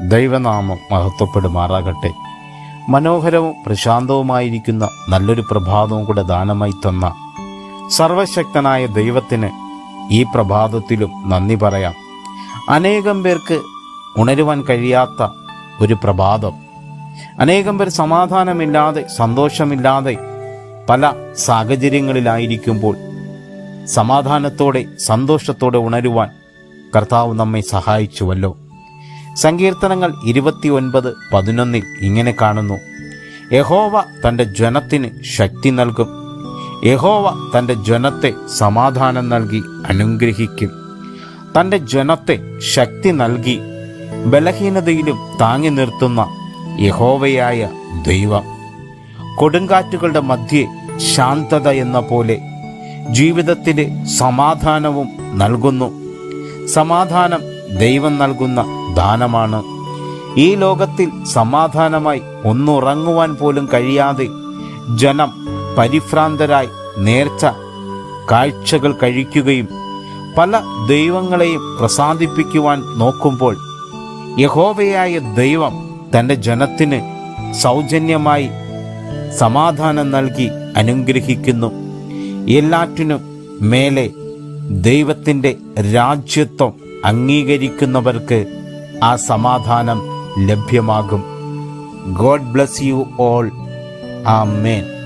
ദൈവനാമം മഹത്വപ്പെടുമാറാകട്ടെ. മനോഹരവും പ്രശാന്തവുമായിരിക്കുന്ന നല്ലൊരു പ്രഭാതവും കൂടെ ദാനമായി തന്ന സർവശക്തനായ ദൈവത്തിന് ഈ പ്രഭാതത്തിലും നന്ദി പറയാം. അനേകം പേർക്ക് ഉണരുവാൻ കഴിയാത്ത ഒരു പ്രഭാതം. അനേകം പേർ സമാധാനമില്ലാതെ സന്തോഷമില്ലാതെ പല സാഹചര്യങ്ങളിലായിരിക്കുമ്പോൾ സമാധാനത്തോടെ സന്തോഷത്തോടെ ഉണരുവാൻ കർത്താവ് നമ്മെ സഹായിച്ചുവല്ലോ. സങ്കീർത്തനങ്ങൾ ഇരുപത്തിയൊൻപത് പതിനൊന്നിൽ ഇങ്ങനെ കാണുന്നു. യഹോവ തന്റെ ജനത്തിന് ശക്തി നൽകും. യഹോവ തന്റെ ജനത്തെ സമാധാനം നൽകി അനുഗ്രഹിക്കും. തന്റെ ജനത്തെ ശക്തി നൽകി ബലഹീനതയിലും താങ്ങി നിർത്തുന്ന യഹോവയായ ദൈവം. കൊടുങ്കാറ്റുകളുടെ മധ്യേ ശാന്തത എന്ന പോലെ ജീവിതത്തിന് സമാധാനവും നൽകുന്നു. സമാധാനം ദൈവം നൽകുന്ന ദാനമാണ് ഈ ലോകത്തിൽ സമാധാനമായി ഒന്നുറങ്ങുവാൻ പോലും കഴിയാതെ ജനം പരിഭ്രാന്തരായി നേർച്ച കാഴ്ചകൾ കഴിക്കുകയും പല ദൈവങ്ങളെയും പ്രസാദിപ്പിക്കുവാൻ നോക്കുമ്പോൾ യഹോവയായ ദൈവം തന്റെ ജനത്തിന് സൗജന്യമായി സമാധാനം നൽകി അനുഗ്രഹിക്കുന്നു. എല്ലാറ്റിനും മേലെ ദൈവത്തിന്റെ രാജ്യത്വം അംഗീകരിക്കുന്നവർക്ക് ആ സമാധാനം ലഭ്യമാകും. ഗോഡ് ബ്ലസ് യു ഓൾ ആ മേൻ